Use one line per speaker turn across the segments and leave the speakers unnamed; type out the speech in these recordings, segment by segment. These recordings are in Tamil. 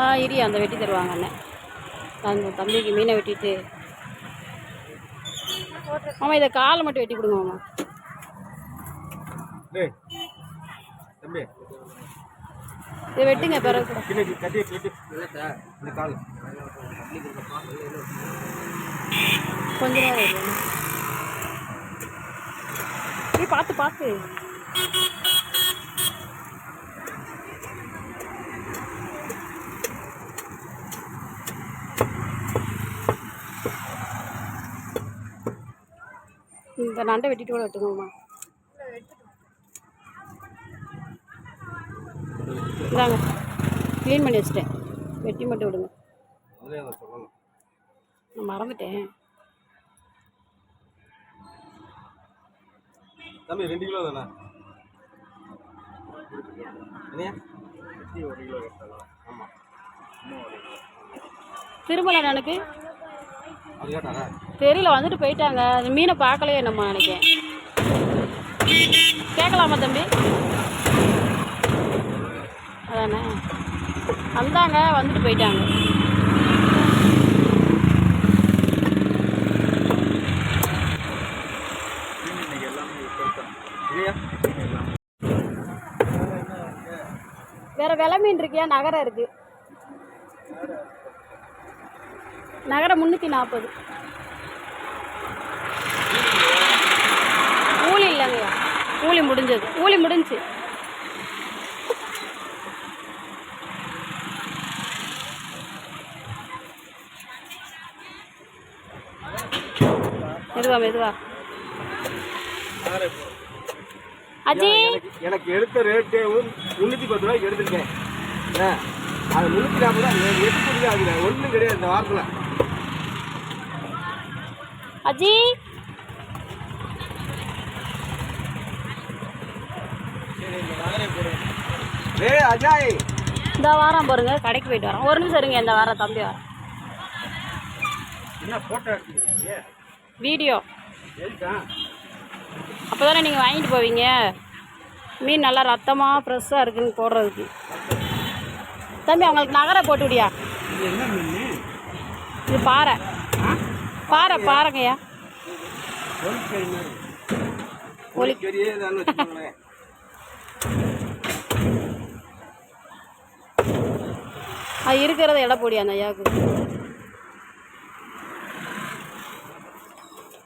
ஆ இரி அந்த வெட்டி தருவாங்க அண்ணன். அந்த தம்பிக்கு மீனை வெட்டிட்டு. மாமா இதை காலை மட்டும் வெட்டி கொடுங்க மாமா.
டேய் தம்பி.
இதை வெட்டுங்க பிறகு கூட.
பின்னாடி கட்டி கட்டி இந்த கால்.
கொஞ்ச நேரம் பார்த்து பார்த்து. இந்த நண்டை வெட்டிட்டு கூட வெட்டுங்கம்மா இந்தாங்க க்ளீன் பண்ணி வச்சிட்டேன். வெட்டி மட்டும் விடுங்க. நான் மறந்துட்டேன்.
தம்பி ரெண்டு கிலோ தானே? ஒரு கிலோ கட்டலாம் ஆமாம் இன்னும் ஒரு கிலோ
திருமலை எனக்கு?
அது கேட்டாரா?
தெரியல வந்துட்டு போயிட்டாங்க. அந்த மீனை பார்க்கலையே நம்ம நினைக்கிறேன். கேட்கலாமா தம்பி? அதானே? வந்தாங்க வந்துட்டு போயிட்டாங்க. வேற விலை மீன் இருக்கியா? நகரம் இருக்கு. நகரம் முந்நூற்றி நாற்பது ஊழி இல்லைங்கய்யா. ஊழி முடிஞ்சது. ஊழி முடிஞ்சு. மெதுவா மெதுவா. அஜி!
எனக்கு எடுத்த ரேட்டே முந்நூற்றி பத்து ரூபாய்க்கு எடுத்திருக்கேன். அது முந்நூற்றி நாற்பது ரூபா எனக்கு எட்டு கோடி ஆகுது. ஒன்றும் கிடையாது இந்த வாரத்தில்.
அஜி!
ஏய் அஜாய்!
இந்த வாரம் பாருங்க கடைக்கு போயிட்டு வரோம் ஒரு நிமிஷம் இருங்க இந்த வாரம் தம்பி வரேன்.
என்ன எடுத்துக்கிறீங்க
வீடியோ. அப்போ தானே நீங்கள் வாங்கிட்டு போவீங்க? மீன் நல்லா ரத்தமாக ஃப்ரெஷ்ஷாக இருக்குன்னு போடுறதுக்கு. தம்பி அவங்களுக்கு நகரை போட்டு விடியா?
இது
பாறை. பாறை
வச்சுக்கோங்களேன்.
அது இருக்கிறத எடை போடி அந்த ஐயாவுக்கு.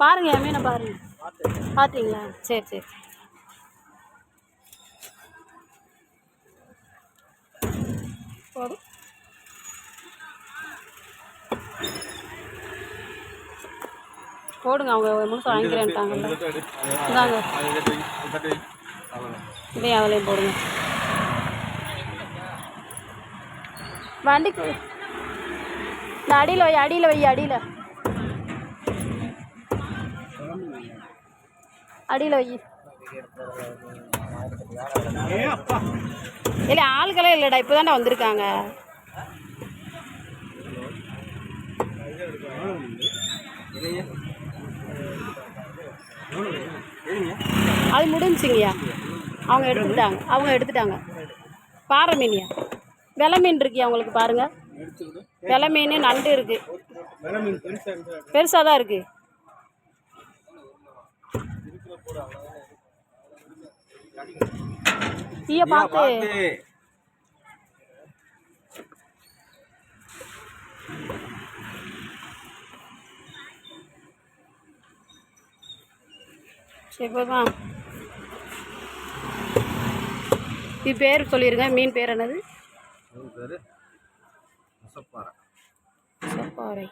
பாருங்க மீனை பாருங்க. பார்த்தீங்களா சரி சரி. போதும் போடுங்க அவங்க முழுசு வாங்கிக்கிறேன்ட்டாங்கல்ல இந்தாங்க. இதையும் அதுலேயும் போடுங்க. வண்டிக்கு அடியில் வை அடியில் வை அடியில். அடியில் வை. இல்லை ஆளுகளே இல்லைடா இப்போ தானே வந்திருக்காங்க. அது முடிஞ்சுங்கய்யா. அவங்க எடுத்துட்டாங்க அவங்க எடுத்துட்டாங்க. பாறை மீன்யா? வெலை மீன் இருக்கியா உங்களுக்கு பாருங்க. வெலை மீன் நண்டு இருக்குது பெருசாக தான் இருக்குது ஈய பார்த்து போதும். இது பேர் சொல்லிடுங்க மீன் பேர் என்னது?
பேர் முசப்பாறை.
சப்பாறை